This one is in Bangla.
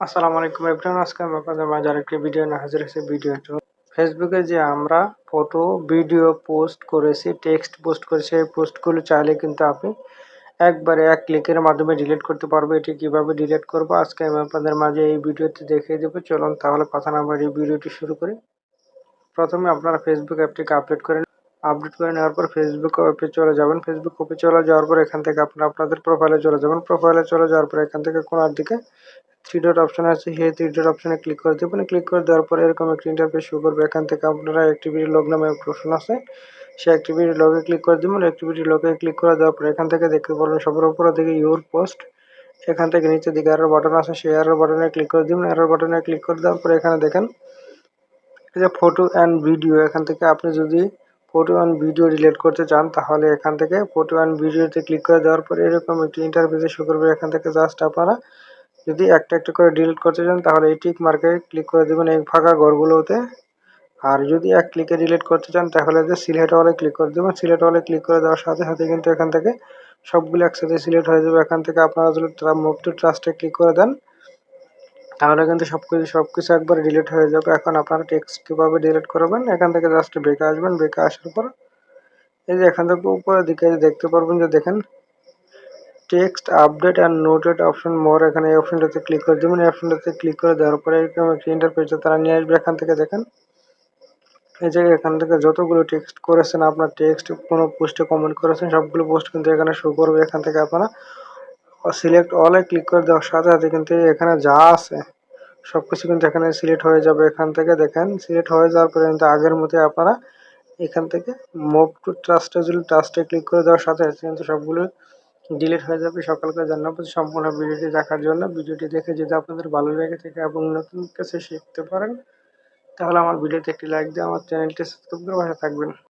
আসসালামু আলাইকুম এভরিওয়ান আজকে আমি আপনাদের মাঝে আরেকটি ভিডিও নিয়ে হাজির হয়েছি। ভিডিওটি ফেসবুকে যে আমরা ফটো ভিডিও পোস্ট করেছি টেক্সট পোস্ট করেছি, এই পোস্টগুলো চাইলে কিন্তু আপনি একবারে এক ক্লিকের মাধ্যমে ডিলিট করতে পারব এটি কীভাবে ডিলিট করব? আজকে আমি আপনাদের মাঝে এই ভিডিওটি দেখিয়ে দেবো। চলুন তাহলে কথা না বাড়িয়ে ভিডিওটি শুরু করি। প্রথমে আপনারা ফেসবুক অ্যাপটিকে আপডেট করে আপডেট করে নেওয়ার পর ফেসবুক অ্যাপে চলে যাবেন। ফেসবুক অ্যাপে চলে যাওয়ার পর এখান থেকে আপনারা আপনাদের প্রোফাইলে চলে যাবেন। প্রোফাইলে চলে যাওয়ার পর এখান থেকে কোনার দিকে থ্রি ডট অপশন আছে সেই থ্রি ডট অপশনে ক্লিক করে দেবেন। ক্লিক করে দেওয়ার পর এরকম একটি ইন্টারফেস শুরু করবে। এখান থেকে আপনারা অ্যাক্টিভিটি লগ নামে একটা অপশন আছে। সেই অ্যাক্টিভিটি লগে ক্লিক করে দেবেন। অ্যাক্টিভিটি লগে ক্লিক করে দেওয়ার পর এখান থেকে দেখতে পারবেন সবার উপরে দিকে ইউর পোস্ট এখান থেকে নিচে দিকে আরও বাটন আছে, সেই আরও বাটনে ক্লিক করে দিবেন। আরও বাটনে ক্লিক করে দেওয়ার পর এখানে দেখেন যে ফটো অ্যান্ড ভিডিও এখান থেকে আপনি যদি ফটো অ্যান্ড ভিডিও ডিলিট করতে চান, তাহলে এখান থেকে ফটো অ্যান্ড ভিডিওতে ক্লিক করে দেওয়ার পরে এরকম একটি ইন্টারফেসে শুরু করবে। এখান থেকে জাস্ট আপনারা যদি একটা একটা করে ডিলিট করতে চান, তাহলে এই টিক মার্কে ক্লিক করে দেবেন এই ফাঁকা ঘরগুলোতে আর যদি এক ক্লিকে ডিলিট করতে চান, তাহলে যে সিলেক্ট ওয়ালে ক্লিক করে দেবেন। সিলেক্ট ওয়ালে ক্লিক করে দেওয়ার সাথে সাথে কিন্তু এখান থেকে সবগুলো একসাথে সিলেক্ট হয়ে যাবে। এখান থেকে আপনারা যদি মুভ টু ট্রাস্টে ক্লিক করে দেন, তাহলে কিন্তু সব কিছু সব কিছু একবার ডিলিট হয়ে যাবে। এখন আপনারা টেক্সট কীভাবে ডিলিট করবেন, এখান থেকে জাস্ট বেঁকে আসবেন। বেঁকে আসার পর এই যে এখান থেকে উপরের দিকে দেখতে পারবেন যে দেখেন text update and noted option more এখানে এই অপশনটাতে ক্লিক করে দেবেন। এই অপশনটাতে ক্লিক করে দেওয়ার পরে এরকম একটি ইন্টারফেসে তারা নিয়ে আসবে। এখান থেকে দেখেন, এই যে এখান থেকে যতগুলো টেক্সট করেছেন, আপনার টেক্সট কোনো পোস্টে কমেন্ট করেছেন, সবগুলো পোস্ট কিন্তু এখানে শো করবে। এখান থেকে আপনারা সিলেক্ট অলে ক্লিক করে দেওয়ার সাথে সাথে কিন্তু এখানে যা আছে সব কিছু কিন্তু এখানে সিলেক্ট হয়ে যাবে। এখান থেকে দেখেন সিলেক্ট হয়ে যাওয়ার পরে কিন্তু আগের মতো আপনারা এখান থেকে মুভ টু ট্রাস্টে যদি ট্রাস্টে ক্লিক করে দেওয়ার সাথে সাথে কিন্তু সবগুলো ডিলিট হয়ে যাবে। সকালকে জানাব সম্পূর্ণ ভিডিওটি দেখার জন্য। ভিডিওটি দেখে যদি আপনাদের ভালো লেগে থাকে এবং নতুন কিছু শিখতে পারেন, তাহলে আমার ভিডিওতে একটি লাইক দিয়ে আমার চ্যানেলটি সাবস্ক্রাইব করে পাশে থাকবেন।